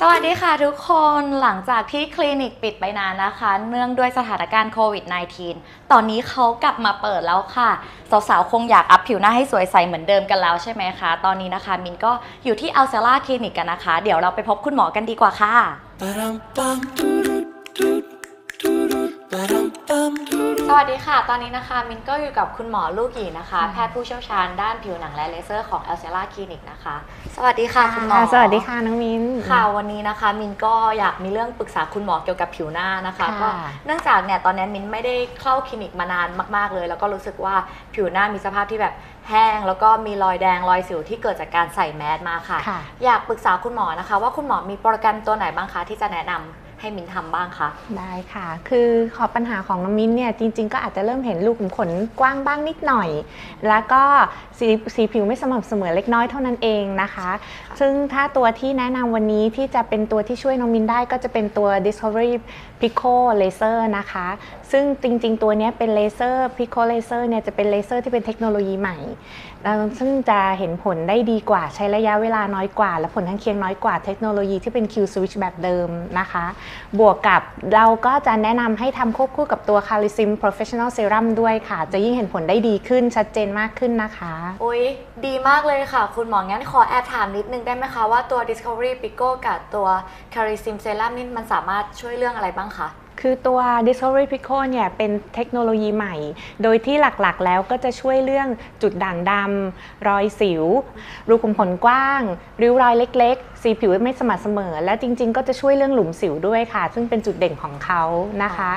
สวัสดีค่ะทุกคนหลังจากที่คลินิกปิดไปนานนะคะ เนื่องด้วยสถานการณ์โควิด -19 ตอนนี้เขากลับมาเปิดแล้วค่ะ สาวๆ คงอยากอัพผิวหน้าให้สวยใสเหมือนเดิมกันแล้วใช่ไหมคะ ตอนนี้นะคะ มินก็อยู่ที่อัลเซล่าคลินิกกันนะคะ เดี๋ยวเราไปพบคุณหมอกันดีกว่าค่ะ สวัสดีค่ะ ตอนนี้นะคะมินก็อยู่กับคุณหมอลูกหยีนะคะ แพทย์ผู้เชี่ยวชาญด้านผิวหนังและเลเซอร์ของอัลเซล่าคลินิกนะคะ สวัสดีค่ะคุณหมอค่ะสวัสดีค่ะน้องมิ้นค่ะวันนี้นะคะ มินก็อยากมีเรื่องปรึกษาคุณหมอเกี่ยวกับผิวหน้านะคะค่ะก็เนื่องจากเนี่ยตอนนี้มินไม่ได้เข้าคลินิกมานานมาก ๆเลย แล้วก็รู้สึกว่าผิวหน้ามีสภาพที่แบบแห้ง แล้วก็มีรอยแดงรอยสิวที่เกิดจากการใส่แมสมาค่ะค่ะอยากปรึกษาคุณหมอนะคะ ว่าคุณหมอมีโปรแกรมตัวไหนบ้างคะที่จะแนะนำ ให้มินทำบ้างคะได้ค่ะ คือขอปัญหาของน้องมิ้นเนี่ยจริง ๆ ก็อาจจะเริ่มเห็นลูกขุมขนกว้างบ้างนิดหน่อย แล้วก็สีสีผิวไม่สม่ำเสมอเล็กน้อยเท่านั้นเองนะคะ ซึ่งถ้าตัวที่แนะนำวันนี้ที่จะเป็นตัวที่ช่วยน้องมิ้นได้ก็จะเป็นตัว Discovery Pico Laser นะคะ ซึ่งจริง ๆ ตัวเนี้ยเป็นเลเซอร์ Pico Laser เนี่ยจะเป็นเลเซอร์ที่เป็นเทคโนโลยีใหม่แล้วซึ่งจะเห็นผลได้ดีกว่าใช้ระยะเวลาน้อยกว่า และผลข้างเคียงน้อยกว่าเทคโนโลยีที่เป็น Q switch แบบเดิมนะคะบวกกับเราก็จะแนะนำให้ทำควบคู่กับตัว c a l i s i m Professional Serum ด้วยค่ะ จะยิ่งเห็นผลได้ดีขึ้นชัดเจนมากขึ้นนะคะ อุ้ยดีมากเลยค่ะ คุณหมอ งั้นขอแอบถามนิดนึงได้ไหมคะว่าตัว Discovery Pico กับตัว Carisim Serum นี่มันสามารถช่วยเรื่องอะไรบ้างคะ คือตัว Discovery Pico เนี่ยเป็นเทคโนโลยีใหม่ โดยที่หลักๆ แล้วก็จะช่วยเรื่องจุดด่างดำรอยสิว รูขุมขนกว้าง ริ้วรอยเล็ก ๆ สีผิวไม่สม่ำเสมอ และจริง ๆ ก็จะช่วยเรื่องหลุมสิวด้วยค่ะ ซึ่งเป็นจุดเด่นของเขานะคะ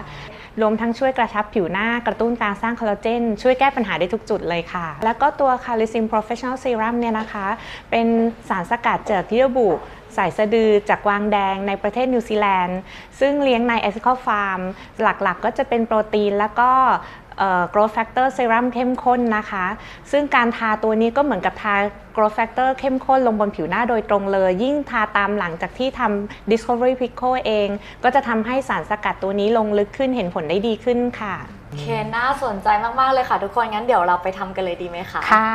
รวมทั้งช่วยกระชับผิวหน้ากระตุ้นการสร้างคอลลาเจน ช่วยแก้ปัญหาได้ทุกจุดเลยค่ะ แล้วก็ตัว c a l i s i m Professional Serum เนี่ยนะคะ เป็นสารสกัดจากที่ระบุ สายสะดือจากกวางแดงในประเทศนิวซีแลนด์ ซึ่งเลี้ยงใน ethical farm หลักๆ ก็จะเป็นโปรตีนแล้วก็เอ่อ growth factor serum เข้มข้นนะคะ ซึ่งการทาตัวนี้ก็เหมือนกับทา growth factor เข้มข้นลงบนผิวหน้าโดยตรงเลย ยิ่งทาตามหลังจากที่ทำ discovery pico เอง ก็จะทำให้สารสกัดตัวนี้ลงลึกขึ้นเห็นผลได้ดีขึ้นค่ะโอเค น่าสนใจมาก ๆ เลยค่ะทุกคน งั้นเดี๋ยวเราไปทำกันเลยดีไหมคะ ค่ะ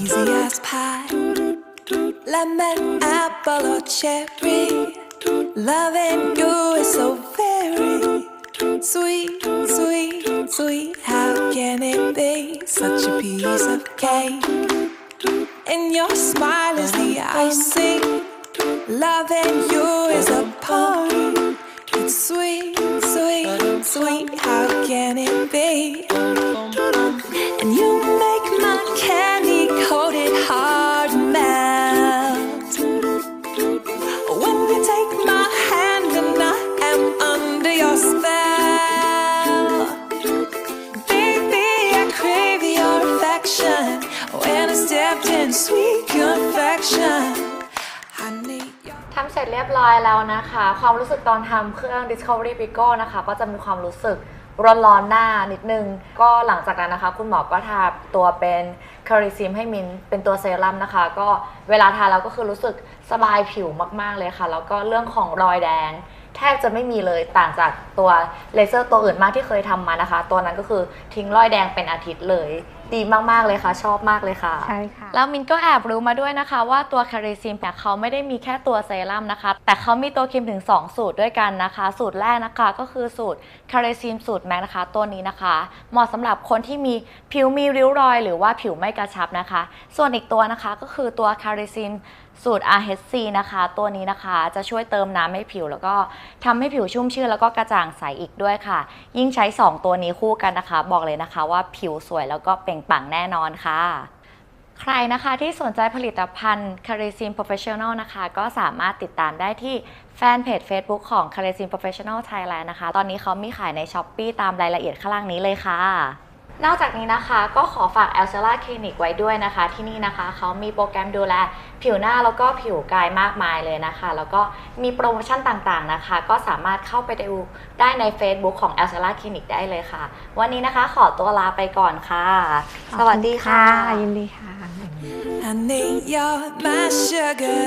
Easy as pie. Lemon, apple, or cherry. Loving you is so very sweet, sweet, sweet. How can it be such a piece of cake? And your smile is the icing. Loving you is a party. It's sweet, sweet, sweet. How can it be? Stepped in sweet confection, ทำเสร็จเรียบร้อยแล้วนะคะ ความรู้สึกตอนทำเครื่อง Discovery Pico นะคะ ก็จะมีความรู้สึกร้อนๆหน้านิดนึง ก็หลังจากนั้นนะคะ คุณหมอก็ทาตัวเป็นคาริซิมให้มินเป็นตัวเซรั่มนะคะ ก็เวลาทาแล้วก็คือรู้สึกสบายผิวมาก ๆ เลยค่ะ แล้วก็เรื่องของรอยแดง แทบจะไม่มีเลยต่างจากตัวเลเซอร์ตัวอื่นมากที่เคยทำมานะคะ ตัวนั้นก็คือทิ้งรอยแดงเป็นอาทิตย์เลย ดีมาก ๆ เลยค่ะ ชอบมากเลยค่ะ ใช่ค่ะ แล้วมินก็แอบรู้มาด้วยนะคะว่าตัวคาริซิมเนี่ยเขาไม่ได้มีแค่ตัวเซรั่มนะคะ แต่เขามีตัวครีมถึง 2 สูตรด้วยกันนะคะ สูตรแรกนะคะก็คือสูตรคาริซิมสูตรแม็กนะคะ ตัวนี้นะคะ เหมาะสำหรับคนที่มีผิวมีริ้วรอย หรือว่าผิวไม่กระชับนะคะ ส่วนอีกตัวนะคะก็คือตัวคาริซิมสูตร RHC นะคะ ตัวนี้นะคะจะช่วยเติมน้ำให้ผิว แล้วก็ทำให้ผิวชุ่มชื่นแล้วก็กระจ่างใสอีกด้วยค่ะ ยิ่งใช้ 2 ตัวนี้คู่กันนะคะ บอกเลยนะคะว่าผิวสวยแล้วก็เป่งปังแน่นอนค่ะ ใครนะคะที่สนใจผลิตภัณฑ์ c a r i s i m Professional นะคะ ก็สามารถติดตามได้ที่แฟนเพจ Facebook ของ c a r i s i m Professional Thailand นะคะ ตอนนี้เขามีขายใน s h อ p e e ตามรายละเอียดข้างล่างนี้เลยค่ะ นอกจากนี้นะคะก็ขอฝาก a l c e l a Clinic ไว้ด้วยนะคะ ที่นี่นะคะเขามีโปรแกรมดูแล ผิวหน้าแล้วก็ผิวกายมากมายเลยนะคะ แล้วก็มีโปรโมชั่นต่างๆนะคะ ก็สามารถเข้าไปดูได้ใน Facebook ของ a l c e l a Clinic ได้เลยค่ะ วันนี้นะคะขอตัวลาไปก่อนค่ะ สวัสดีค่ะ ยินดีค่ะ I need your my sugar.